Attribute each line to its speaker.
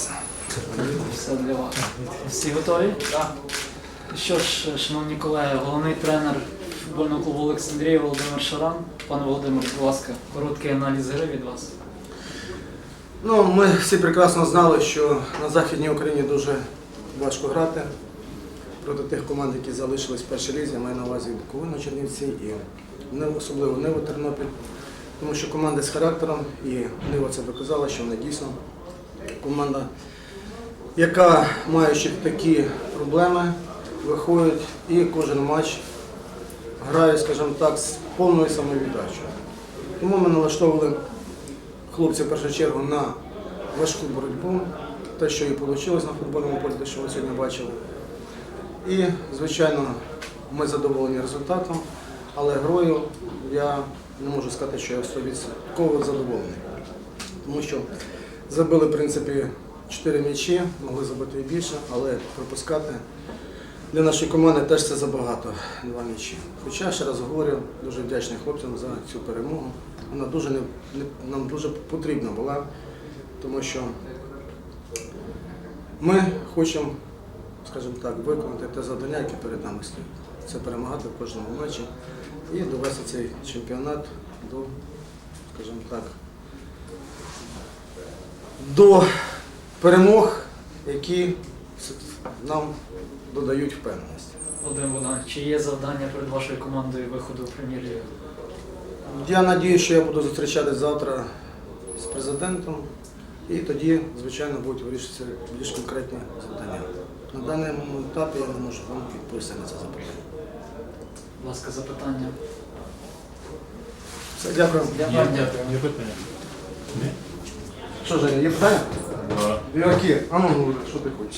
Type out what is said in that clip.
Speaker 1: класно.
Speaker 2: Все для вас. Всі готові? Так. Що ж, шановні колеги, головний тренер футбольного клубу Олександрія Володимир Шаран. Пане Володимир, будь ласка, короткий аналіз гри від вас.
Speaker 1: Ну, ми всі прекрасно знали, що на Західній Україні дуже важко грати проти тих команд, які залишились в першій лізі, я маю на увазі Буковину, Чернівці і не, особливо Ниву Тернопіль. Тому що команди з характером, і Нива це доказала, що вона дійсно команда, яка, маючи такі проблеми, виходить і кожен матч грає, скажімо так, з повною самовіддачею. Тому ми налаштовували хлопців в першу чергу на важку боротьбу, те, що і вийшло на футбольному полі, те, що ви сьогодні бачили. І, звичайно, ми задоволені результатом, але грою я не можу сказати, що я 100% задоволений. Тому що забили, в принципі, 4 м'ячі, могли забити і більше, але пропускати для нашої команди теж це забагато, два м'ячі. Хоча, ще раз говорю, дуже вдячний хлопцям за цю перемогу. Вона дуже не, не- нам дуже потрібна була, тому що ми хочемо, скажімо так, виконати те завдання, яке перед нами стоїть. Це перемагати в кожному матчі і довести цей чемпіонат до, скажімо так, до перемог, які нам додають впевненості.
Speaker 2: Володимир Богданович, чи є завдання перед вашою командою виходу в прем'єр-лігу?
Speaker 1: Я сподіваюся, що я буду зустрічатися завтра з президентом, і тоді, звичайно, будуть вирішитися більш конкретні завдання. На даному етапі я не можу вам відповісти на це запитання.
Speaker 2: Будь ласка, запитання.
Speaker 1: Все, дякую.
Speaker 2: Дякую.
Speaker 3: Є питання?
Speaker 1: Що, Женя, є питання?
Speaker 3: Да.
Speaker 1: Які? А ну, що ти хочеш?